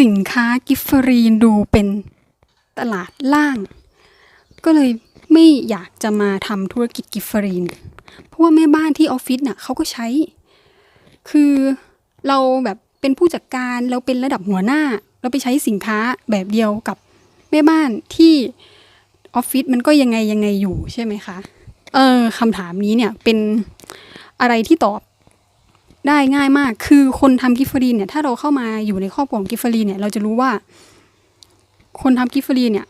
สินค้ากิฟฟรีนดูเป็นตลาดล่าง ก็เลยไม่อยากจะมาทำธุรกิจกิฟฟรีน เพราะว่าแม่บ้านที่ออฟฟิศน่ะเขาก็ใช้ คือเราแบบเป็นผู้จัดการเราเป็นระดับหัวหน้า เราไปใช้สินค้าแบบเดียวกับแม่บ้านที่ออฟฟิศมันก็ยังไงยังไงอยู่ใช่ไหมคะ เออคำถามนี้เนี่ยเป็นอะไรที่ตอบ ได้ง่ายมาก คือคนทำกิฟเฟอรีนเนี่ย ถ้าเราเข้ามาอยู่ในครอบครัวของกิฟเฟอรีนเนี่ย เราจะรู้ว่า คนทำกิฟเฟอรีนเนี่ย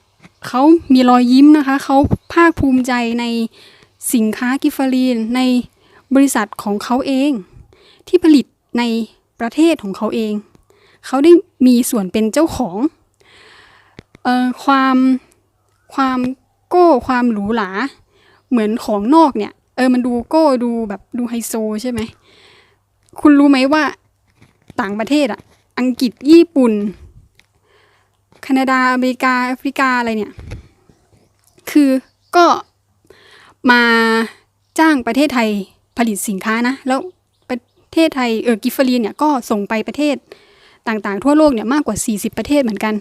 เขามีรอยยิ้มนะคะ เขาภาคภูมิใจในสินค้ากิฟเฟอรีนในบริษัทของเขาเอง ที่ผลิตในประเทศของเขาเอง เขาได้มีส่วนเป็นเจ้าของออความความโก้ความหรูหราเหมือนของนอกเนี่ย เออมันดูโก้ดูแบบดูไฮโซใช่ไหม คุณรู้ไหมว่า ต่างประเทศอะอังกฤษญี่ปุ่น แคนาดาอเมริกาแอฟริกาอะไรเนี่ย คือก็มาจ้างประเทศไทยผลิตสินค้านะ แล้วประเทศไทยเออกิฟเฟอรีนเนี่ยก็ส่งไปประเทศต่างๆ ทั่วโลกเนี่ยมากกว่า 40 ประเทศเหมือนกัน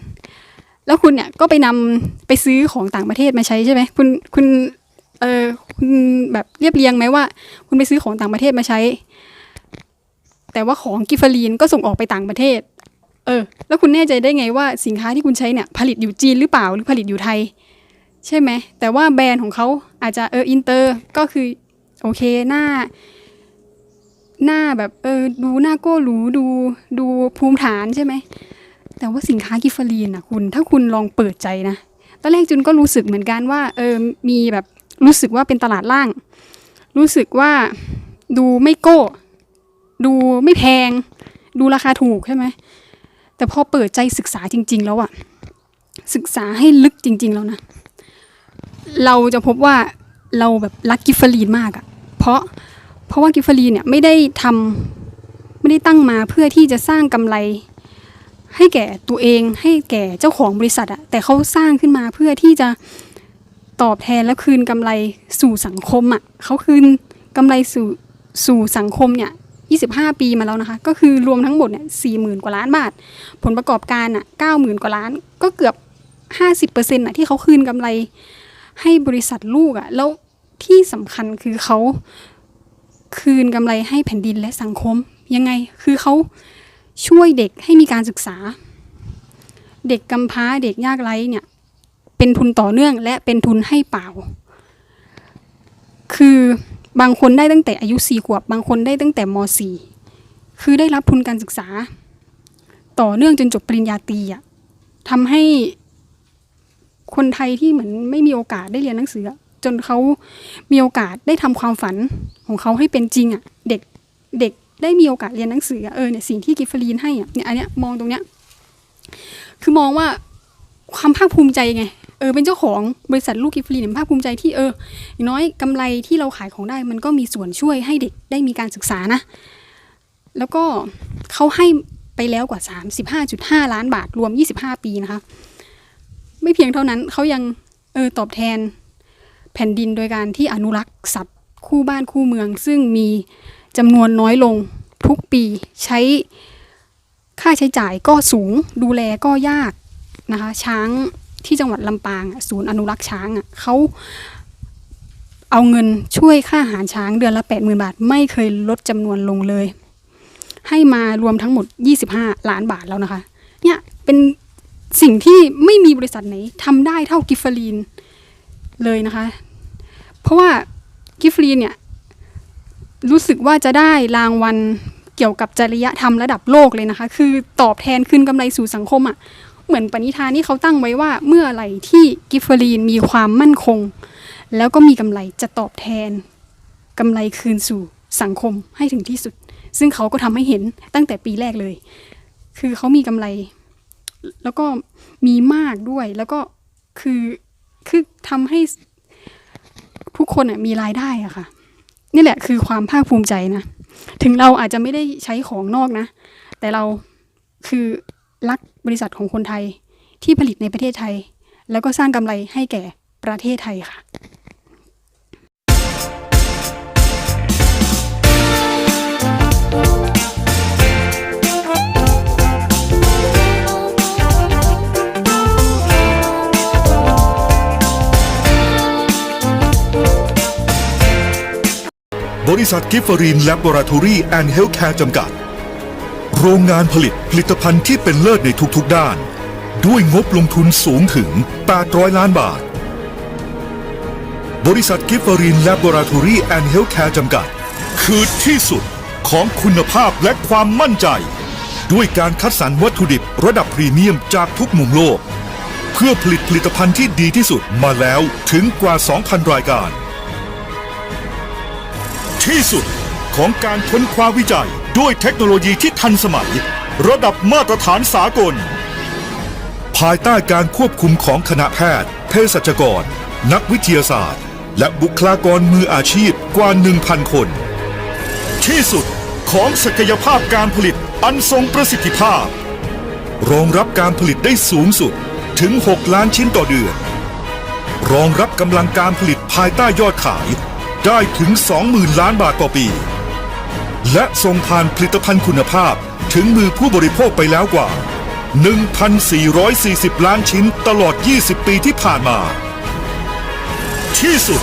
แล้วคุณเนี่ยก็ไปนำไปซื้อของต่างประเทศมาใช้ใช่ไหมคุณคุณเออคุณแบบเรียบเรียงไหมว่า คุณไปซื้อของต่างประเทศมาใช้ แต่ว่าของกิฟเฟอรีนก็ส่งออกไปต่างประเทศ เออ แล้วคุณแน่ใจได้ไงว่าสินค้าที่คุณใช้เนี่ยผลิตอยู่จีนหรือเปล่าหรือผลิตอยู่ไทย ใช่ไหม แต่ว่าแบรนด์ของเขาอาจจะเอออินเตอร์ก็คือโอเคหน้า หน้าแบบเออดูหน้าโก้หรูดูดูภูมิฐานใช่ไหม แต่ว่าสินค้ากิฟเฟอรีนอะคุณ ถ้าคุณลองเปิดใจนะตอนแรกจุนก็รู้สึกเหมือนกันว่าเออมีแบบรู้สึกว่าเป็นตลาดล่าง รู้สึกว่าดูไม่โก้ ดูไม่แพง ดูราคาถูกใช่ไหมแต่พอเปิดใจศึกษาจริง ๆ แล้วอะศึกษาให้ลึกจริง ๆ แล้วนะ เราจะพบว่าเราแบบรักกิฟเฟอรีนมากอะเพราะเพราะว่ากิฟเฟอรีนเนี่ยไม่ได้ทำไม่ได้ตั้งมาเพื่อที่จะสร้างกำไร ให้แก่ตัวเอง ให้แก่เจ้าของบริษัทอะแต่เขาสร้างขึ้นมาเพื่อที่จะตอบแทนและคืนกำไรสู่สังคมอะเขาคืนกำไรสู่สู่สังคมเนี่ย 25 ปีมาแล้วนะคะ ก็คือรวมทั้งหมดเนี่ย40,000กว่าล้านบาท ผลประกอบการอะ90,000กว่าล้าน ก็เกือบ 50%อะที่เขาคืนกำไรให้บริษัทลูกอะ แล้วที่สำคัญคือเขาคืนกำไรให้แผ่นดินและสังคม ยังไง คือเขาช่วยเด็กให้มีการศึกษา เด็กกำพร้าเด็กยากไร้เนี่ยเป็นทุนต่อเนื่องและเป็นทุนให้เปล่า คือ บางคนได้ตั้งแต่อายุสี่ขวบ บางคนได้ตั้งแต่มสี่คือได้รับทุนการศึกษา ต่อเนื่องจนจบปริญญาตรีอะทำให้คนไทยที่เหมือนไม่มีโอกาสได้เรียนหนังสือ จนเขามีโอกาสได้ทำความฝันของเขาให้เป็นจริงอะเด็กเด็กได้มีโอกาสเรียนหนังสือเออเนี่ยสิ่งที่กิฟฟอรีนให้อะเนี่ยอันเนี้ยมองตรงเนี้ยคือมองว่าความภาคภูมิใจไง เออเป็นเจ้าของบริษัทลูกกิฟฟรีเนี่ยภาคภูมิใจที่เอออย่างน้อยกำไรที่เราขายของได้ มันก็มีส่วนช่วยให้เด็กได้มีการศึกษานะ แล้วก็เขาให้ไปแล้วกว่า 35.5 ล้านบาทรวม 25 ปีนะคะ ไม่เพียงเท่านั้นเขายังเออตอบแทนแผ่นดินโดยการที่อนุรักษ์สัตว์คู่บ้านคู่เมือง ซึ่งมีจำนวนน้อยลงทุกปีใช้ค่าใช้จ่ายก็สูงดูแลก็ยากนะคะ ช้าง ที่จังหวัดลำปางศูนย์อนุรักษ์ช้างเขาเอาเงินช่วยค่าอาหารช้างเดือนละ 80,000 บาท ไม่เคยลดจำนวนลงเลย ให้มารวมทั้งหมด 25 ล้านบาทแล้วนะคะ เนี่ยเป็นสิ่งที่ไม่มีบริษัทไหนทำได้เท่ากิฟฟอรีนเลยนะคะ เพราะว่ากิฟฟอรีนเนี่ยรู้สึกว่าจะได้รางวัลเกี่ยวกับจริยธรรมระดับโลกเลยนะคะ คือตอบแทนคืนกำไรสู่สังคมอะ่ะ เหมือนปณิธานที่เขาตั้งไว้ว่าเมื่อไหร่ที่กิฟเฟอรีนมีความมั่นคง แล้วก็มีกำไรจะตอบแทนกำไรคืนสู่สังคมให้ถึงที่สุด ซึ่งเขาก็ทำให้เห็นตั้งแต่ปีแรกเลย คือเขามีกำไร แล้วก็มีมากด้วยแล้วก็คือคือทำให้ทุกคนมีรายได้อะค่ะ นี่แหละคือความภาคภูมิใจนะ ถึงเราอาจจะไม่ได้ใช้ของนอกนะ แต่เราคือ ลักบริษัทของคนไทยที่ผลิตในประเทศไทย แล้วก็สร้างกำไรให้แก่ประเทศไทยค่ะบริษัทกิฟฟอรีนแลบอราทอรี่แอนด์เฮลท์แคร์จำกัด โรงงานผลิตผลิตภัณฑ์ที่เป็นเลิศในทุกๆด้าน ด้วยงบลงทุนสูงถึง 800 ล้านบาท บริษัทกิฟฟรีนแลบอราทอรี่แอนด์เฮลท์แคร์จำกัด คือที่สุดของคุณภาพและความมั่นใจ ด้วยการคัดสรรวัตถุดิบระดับพรีเมียมจากทุกมุมโลก เพื่อผลิตผลิตภัณฑ์ที่ดีที่สุดมาแล้วถึงกว่า 2,000 รายการ ที่สุดของการค้นคว้าวิจัย ด้วยเทคโนโลยีที่ทันสมัย ระดับมาตรฐานสากล ภายใต้การควบคุมของคณะแพทย์ เภสัชกร นักวิทยาศาสตร์ และบุคลากรมืออาชีพกว่า 1,000 คน ที่สุดของศักยภาพการผลิตอันทรงประสิทธิภาพ รองรับการผลิตได้สูงสุดถึง 6 ล้านชิ้นต่อเดือน รองรับกำลังการผลิตภายใต้ยอดขายได้ถึง 20,000 ล้านบาทต่อปี และส่งผ่านผลิตภัณฑ์คุณภาพถึงมือผู้บริโภคไปแล้วกว่า 1,440 ล้านชิ้นตลอด 20 ปีที่ผ่านมา ที่สุด